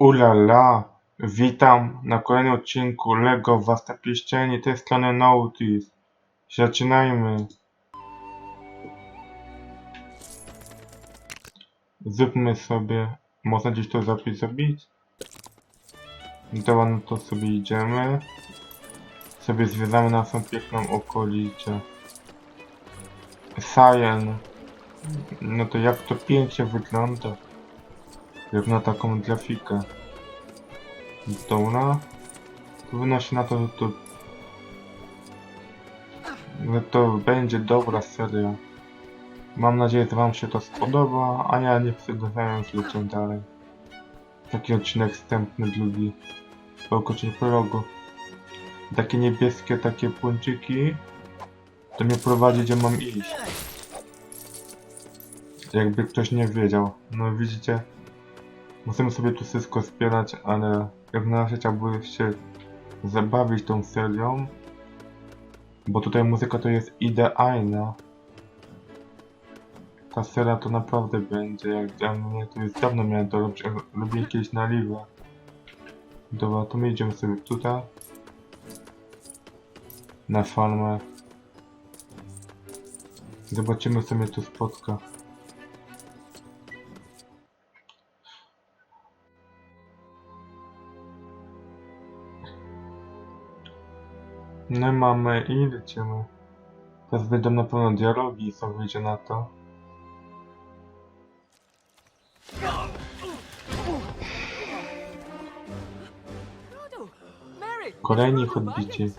Ulala, witam na kolejnym odcinku LEGO Wasta Pierścieni, tej strony Nautis. Zaczynajmy. Zróbmy sobie, można gdzieś to zapis zrobić? Dobra, no to sobie idziemy. Sobie zwiedzamy naszą piękną okolicę. Cyan. No to jak to pięknie wygląda. Jak na taką grafikę. Dobra. To wynosi na to, że to... To będzie dobra seria. Mam nadzieję, że wam się to spodoba, a ja nie przedłużając lecę dalej. Taki odcinek wstępny, drugi. Po ukończeniu prologu. Takie niebieskie, takie punczyki. To mnie prowadzi, gdzie mam iść. Jakby ktoś nie wiedział. No widzicie, Musimy sobie tu wszystko wspierać, ale jak na razie chciałbym się zabawić tą serią, bo tutaj muzyka to jest idealna. Ta seria to naprawdę będzie, jak dla mnie to jest dawno miałem to robić, lubię jakieś na live. Dobra, to my idziemy sobie tutaj. Na farmę. Zobaczymy co mnie tu spotka. I mamy i lecimy. Teraz będą na pewno dialogi, co wyjdzie na to. Kolejni chodbici.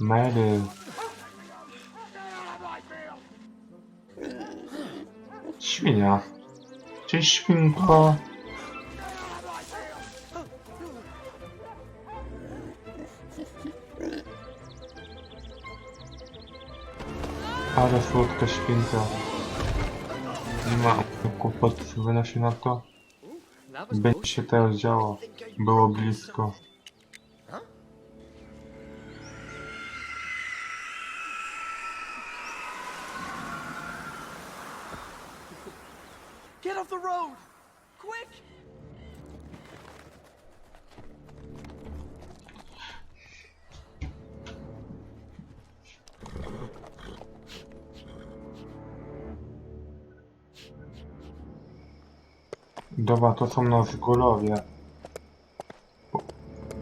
Mary. Świnia. Cześć świnko. Ale słodka świnka. Nie ma kłopotów, wynosi na to. Będzie się teraz działo. Było blisko. Get off the road! Quick! Dobra, to są nas górowie.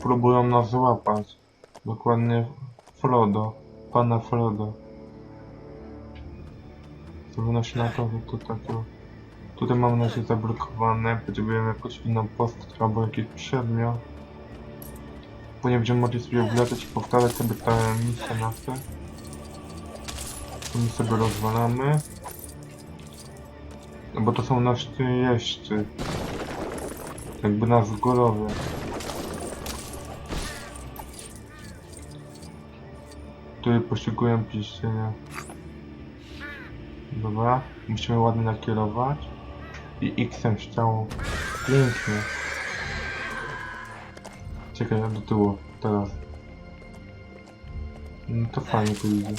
Próbują nas złapać. Dokładnie Frodo. Pana Frodo. To wynosi na to, że to takie... Tutaj mam na zablokowane. Potrzebujemy jakąś inną postać albo jakiś przedmiot. Później będziemy mogli sobie wlatać i powtarzać sobie te misje nasze. To my sobie rozwalamy. No bo to są nasi jeźdźcy. Jakby nas górowie. Tutaj poszukują piścienia. Dobra, musimy ładnie nakierować. I X-em ściało. Pięknie. Czekaj, do tyłu, teraz. No to fajnie to idzie.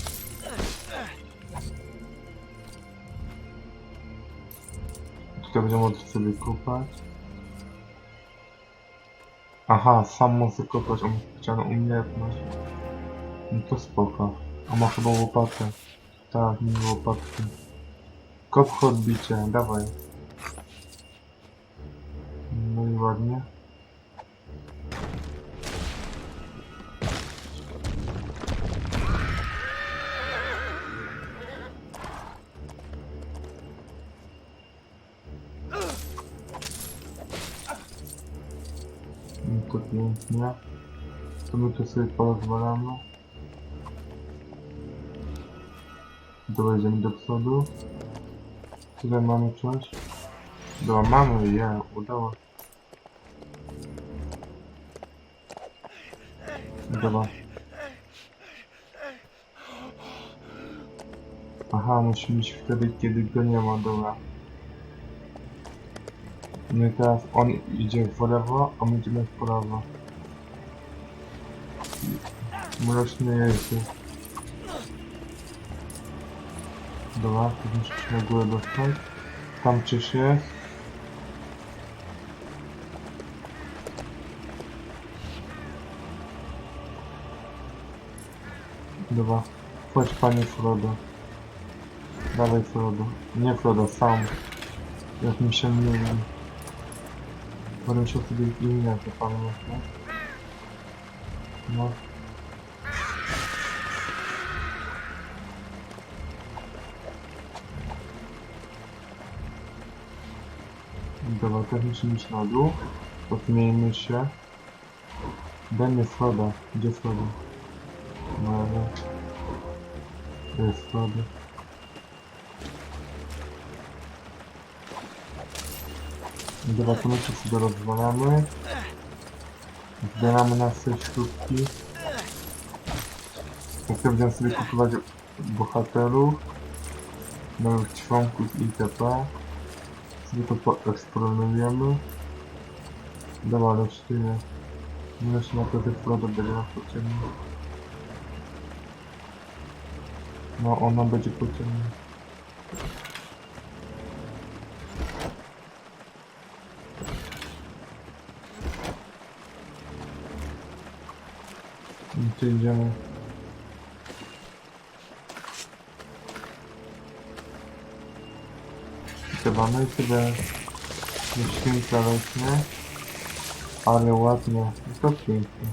Tutaj będziemy mogli sobie kopać. Aha, sam może kopać, on specjalną umiejętność. No to spoko. A ma chyba łopatę. Tak, nie łopatkę. Kop odbicie, dawaj. No i ładnie. To pięknie. To my tu sobie porozwalamy. Dojedziemy do przodu. Tutaj mamy coś. Dobra, mamy je, udało. Dobra. Aha, musimy iść wtedy, kiedy go nie ma, dobra. No i teraz on idzie w lewo, a my idziemy w prawo. Mroczny jeździ. Dobra, muszę znaczy, się na górę dostać. Tam czyś jest. Dobra, chodź panie Frodo. Dalej Frodo. Nie Frodo, sam. Jak mi się myli. Będę musiał sobie imię zapamiętać, no. No. Dobra, musimy iść na dół. Podmiejmy się. Daj mnie Frodo. Gdzie Frodo? No, jest Frodo. Dobra, to my się sobie rozwalamy. Zbieramy na sobie śrubki. Chcę będziemy sobie kupować bohaterów. Nowych członków itp. Sobie to poeksplorujemy. Dobra, ale sztynie. Myślę, na to tych Frodo będzie na pociągu. No, ona będzie pociągnie. Tu idziemy. Chyba my sobie świnka rośnie, ale ładnie, to pięknie.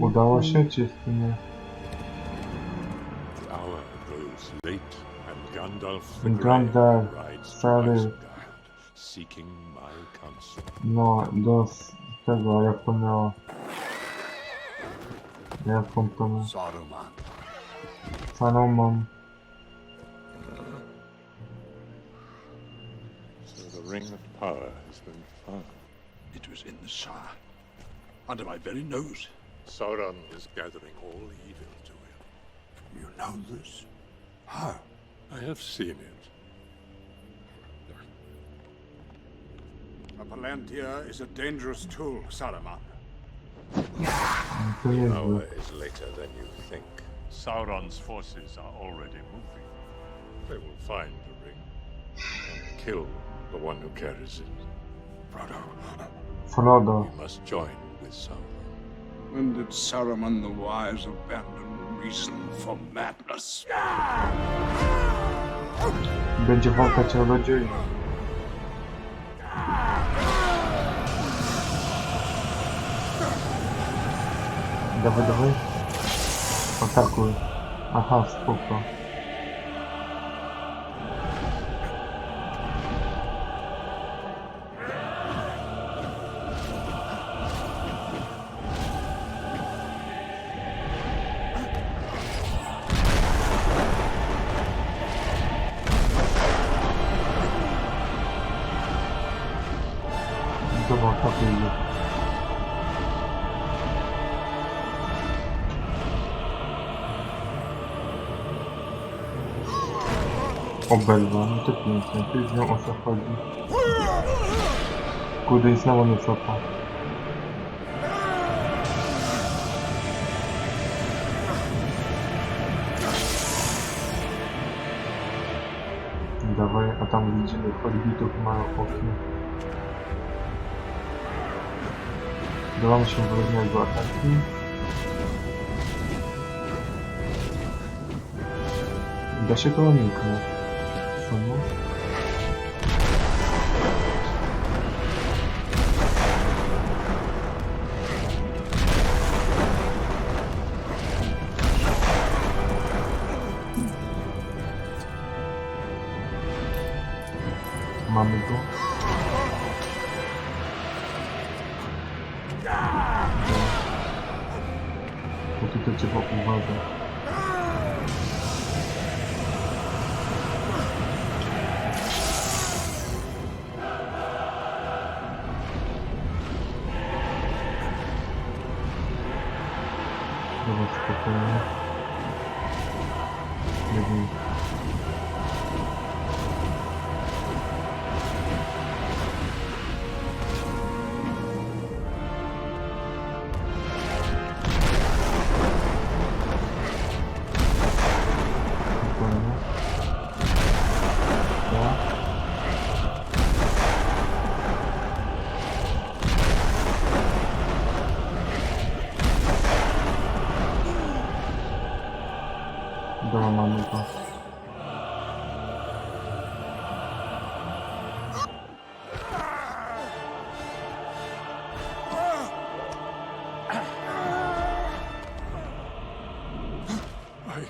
Udało się czy and Gandalf stary. No, do tego, jak to miało. Jaką to miało. Saruman. Saruman. So the Ring of Power has been found. It was in the Shire. Under my very nose. Sauron is gathering all evil to him. You know this? How? I have seen it. Palantir is a dangerous tool, Saruman. To Hour is later than you think. Sauron's forces are already moving. They will find the ring and kill the one who carries it. Frodo. Frodo. You must join with Sauron. When did Saruman the Wise abandon reason for madness? Będzie walka czarodziejów. Dawaj, dawaj. Atakuj. Aha, spoko. Obelwa, no to pięknie, tu już wiem o co chodzi. Kurde, i znowu nie cofa. Dawaj, a tam widzimy podbitów mają okno. Dawamy się wyrównać do ataki. Da się to uniknąć. Dobra, spokojnie. Nie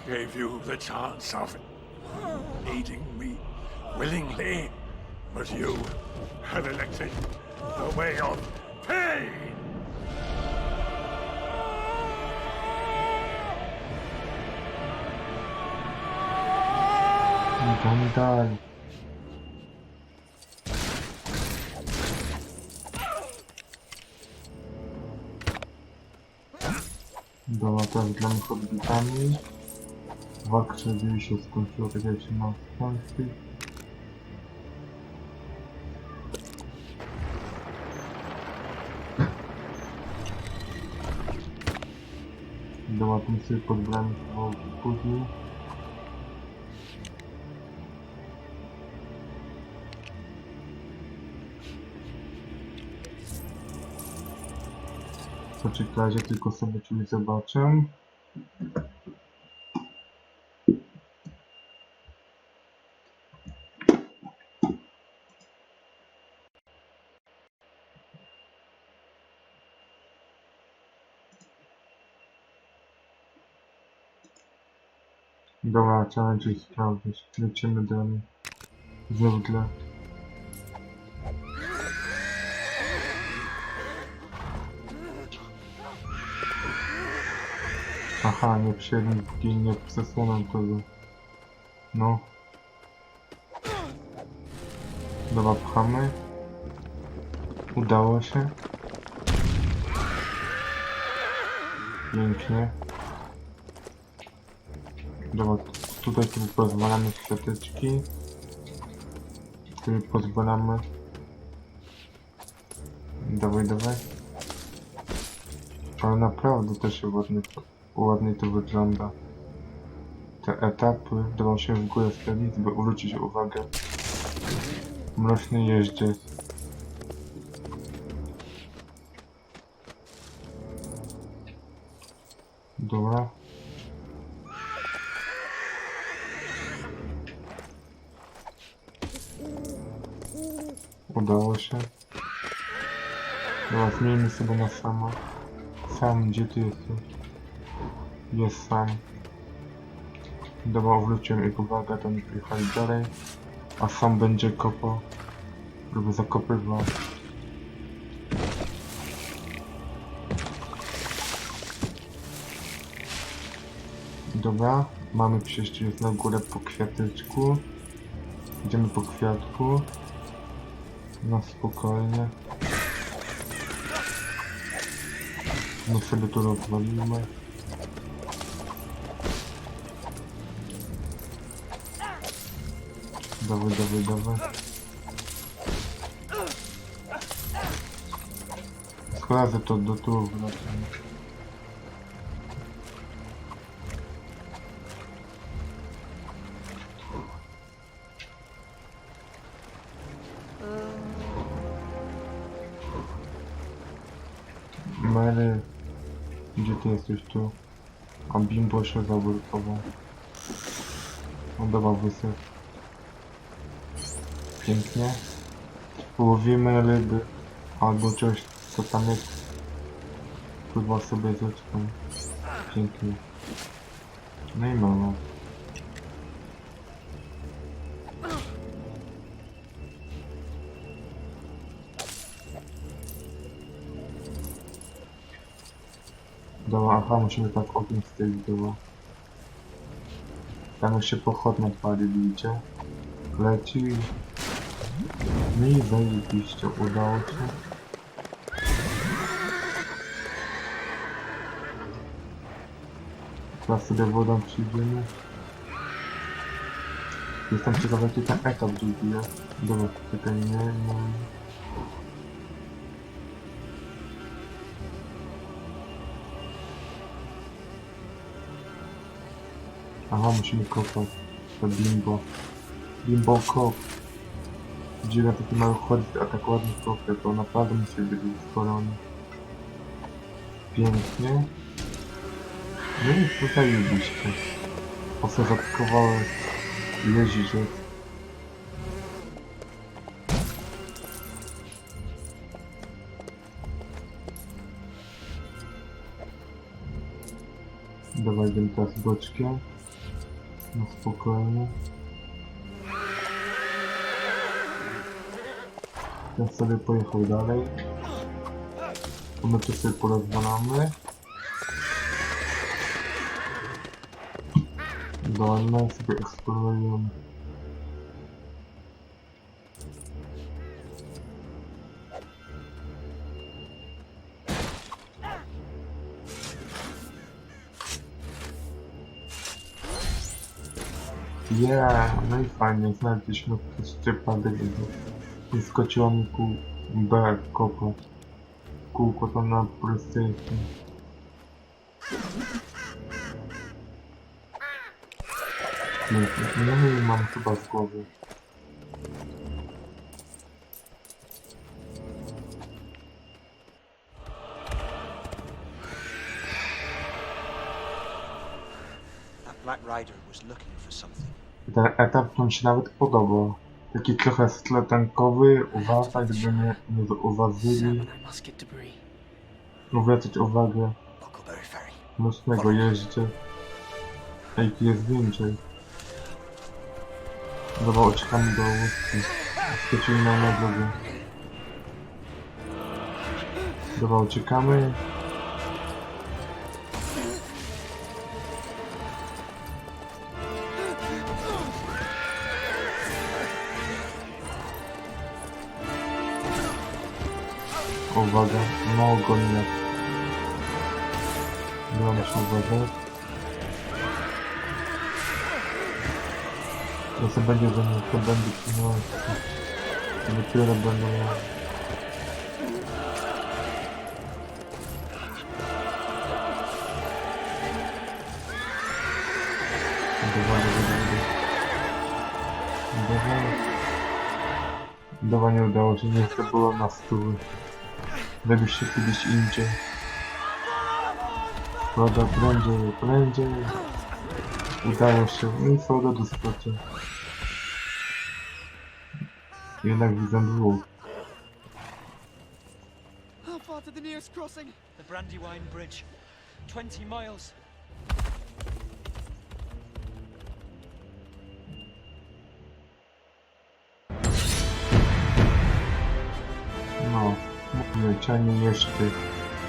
gave you the chance of aiding me willingly, but you have elected the way of pain. Gandalf. Dobra, teraz gramy hobbitami. Walka dzieje się skończyła, tak jak się ma skończyć. Dobra, tym sobie podbramy chyba później. Poczekajcie, tylko sobie coś zobaczę. Dobra, trzeba coś sprawdzić. Lecimy dalej. Zwykle. Aha, nie póki nie przesunę tego. No. Dobra, pchamy. Udało się. Pięknie. Dobra, t- tutaj sobie pozwalamy kwiateczki. Sobie pozwalamy. Dawaj, dawaj. Ale naprawdę też się ładnie, ładnie to wygląda. Te etapy drą się w górę stawić, by zwrócić uwagę. Mroczny jeździec. Dobra. Udało się. Dobra, zmieńmy sobie na samo. Sam, gdzie ty jesteś? Jest sam. Dobra, wróciłem uwagę, to nie pojechali dalej. A sam będzie kopał. Lub zakopywał. Dobra, mamy przejście na górę po kwiateczku. Idziemy po kwiatku. Na spokojnie. My sobie to rozwalimy. Dawaj, dawaj, dawaj. Składę to do tyłu wracam. Mary, gdzie ty jesteś tu? A bimbo się zablokował. No dobra, wysyp. Pięknie. Łowimy ryby. Albo coś, co tam jest. Pływa sobie z. Pięknie. No i mama. Dobra, aha, musimy tak ogień tej było. Tam się pochodnie pali, widzicie? Leci. No i zajebiście, udało się. Teraz sobie wodą przyjdziemy. Jestem ciekaw jaki ten etap drugi jest. Dobra, czekaj, nie, nie. Aha, musimy kopać. To bimbo. Bimbo kop. Gdzie na taki mały chodź, a tak ładnie kopie, to naprawdę musi być uskolony. Pięknie. No i tutaj jeździście. Ose zatkowałem jeździć. Dawaj, idziemy teraz boczkiem. No spokojnie. Ten sobie pojechał dalej. To my tu sobie porozwalamy. Dolne sobie eksplorujemy. Yeah, no i fajnie, znaleźliśmy przypadek i skoczyło mi kół B koko. Kółko to na PlayStation. No i mam chyba z głowy. Black Rider was looking for something. Ten etap mi się nawet podoba. Taki trochę skletankowy, uważaj, gdyby mnie nie zauważyli. Zwracać uwagę. Mocnego jeźdźcie. Ej, jest więcej. Dobra, uciekamy do łódki. Skoczyli nam na drogę. Dobra, uciekamy. Uwaga, no gonię. Dobra, muszę uważać. To co będzie ze mną, to będzie pilnować. Dopiero będę miał. Dobra, dobra, dobra. Dobra. Dobra, nie udało się, nie chcę było na stół. Gdybyście kiedyś indziej. Woda prędzej, prędzej. Udało się. I woda do spocia. Jednak widzę dwóch. How far to the nearest crossing? The Brandywine Bridge. 20 miles. Cianie jeszcze.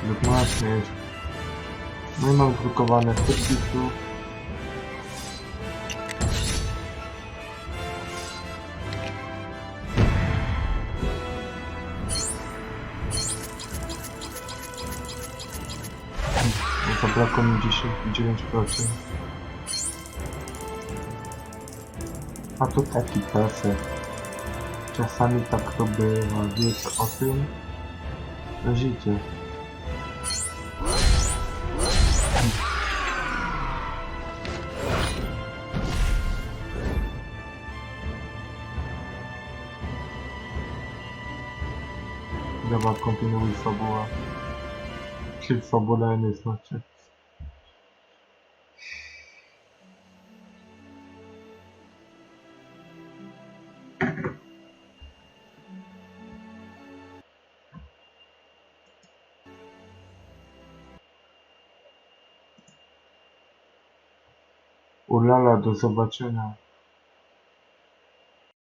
Lub masz jeszcze. No i mam drukowane podpisu. No Zabrakło mi 10,9%. A to taki pesek. Czasami tak to bywa. Wiecie o tym? Życie. Dobra, kontynuuj fabuła. Czyli fabularny znaczy. Ulala, do zobaczenia.